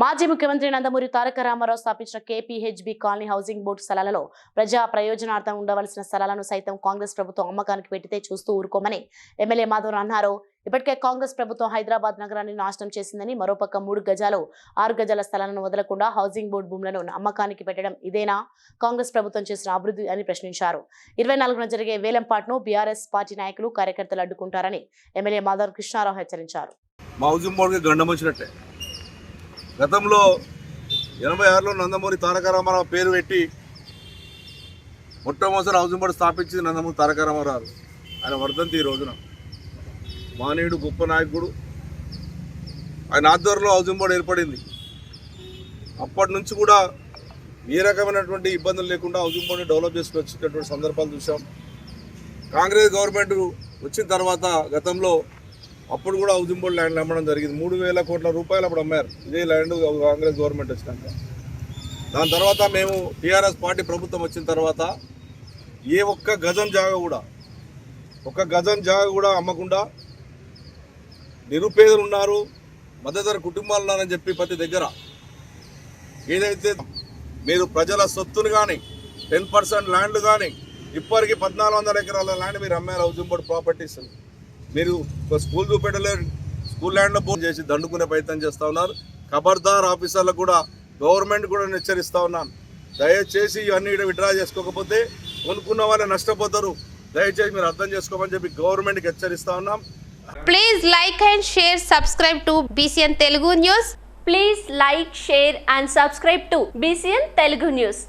మాజీ ముఖ్యమంత్రి నందమూరి తారక రామారావు స్థాపించిన కేపీహెచ్బి కాలనీ హౌసింగ్ బోర్డు స్థలాలలో ప్రజా ప్రయోజనార్థం ఉండవలసిన స్థలాలను సైతం కాంగ్రెస్ ప్రభుత్వం అమ్మకానికి పెట్టితే చూస్తూ ఊరుకోమని ఎమ్మెల్యే మాధవ్ అన్నారు. ఇప్పటికే కాంగ్రెస్ ప్రభుత్వం హైదరాబాద్ నగరాన్ని నాశనం చేసిందని మరోపక్క మూడు గజాలు ఆరు గజాల స్థలాలను వదలకుండా హౌసింగ్ బోర్డు భూములను అమ్మకానికి పెట్టడం ఇదేనా? కాంగ్రెస్ ప్రభుత్వం చేసిన అభివృద్ధి అని ప్రశ్నించారు. ఇరవై నాలుగున జరిగే వేలంపాట్ను బీఆర్ఎస్ పార్టీ నాయకులు కార్యకర్తలు అడ్డుకుంటారని ఎమ్మెల్యే మాధవ్ కృష్ణారావు హెచ్చరించారు. గతంలో ఎనభై ఆరులో నందమూరి తారక రామారావు పేరు పెట్టి మొట్టమొదటి హౌసింగ్ బోర్డు స్థాపించింది నందమూరి తారక రామారావు. ఆయన వర్ధంతి ఈ రోజున. మానవుడు గొప్ప నాయకుడు. ఆయన ఆధ్వర్యంలో హౌసింగ్ బోర్డు ఏర్పడింది. అప్పటి నుంచి కూడా ఏ రకమైనటువంటి ఇబ్బందులు లేకుండా హౌసింగ్ బోర్డుని డెవలప్ చేసుకుని వచ్చేటటువంటి సందర్భాలు చూసాం కాంగ్రెస్ గవర్నమెంట్ వచ్చిన తర్వాత గతంలో అప్పుడు కూడా హౌసింగ్ బోర్డు ల్యాండ్ అమ్మడం జరిగింది. మూడు వేల కోట్ల రూపాయలు అప్పుడు అమ్మారు. ఇదే ల్యాండ్ కాంగ్రెస్ గవర్నమెంట్ వచ్చినాక. దాని తర్వాత మేము టీఆర్ఎస్ పార్టీ ప్రభుత్వం వచ్చిన తర్వాత ఏ ఒక్క గజం జాగ కూడా ఒక్క గజం జాగ కూడా అమ్మకుండా నిరుపేదలు ఉన్నారు మద్దతర కుటుంబాలు ఉన్నారని చెప్పి ప్రతి దగ్గర ఏదైతే మీరు ప్రజల సొత్తును కానీ టెన్ పర్సెంట్ ల్యాండ్ కానీ ఇప్పటికి పద్నాలుగు వందల ఎకరాల ల్యాండ్ మీరు అమ్మారు హౌసింగ్ బోర్డు ప్రాపర్టీస్ మీరు ఒక స్కూల్ చూపెట్టలే స్కూల్ ల్యాండ్లో ఫోన్ చేసి దండుకునే ప్రయత్నం చేస్తూ ఉన్నారు. ఖబర్దార్ ఆఫీసర్లకు కూడా గవర్నమెంట్ కూడా హెచ్చరిస్తూ ఉన్నాను. దయచేసి ఇవన్నీ విడ్రా చేసుకోకపోతే కొనుక్కున్న వాళ్ళే నష్టపోతారు. దయచేసి మీరు అర్థం చేసుకోమని చెప్పి గవర్నమెంట్కి హెచ్చరిస్తూ ఉన్నాం. Please like and share subscribe to BCN Telugu news. Please like share and subscribe to BCN Telugu news.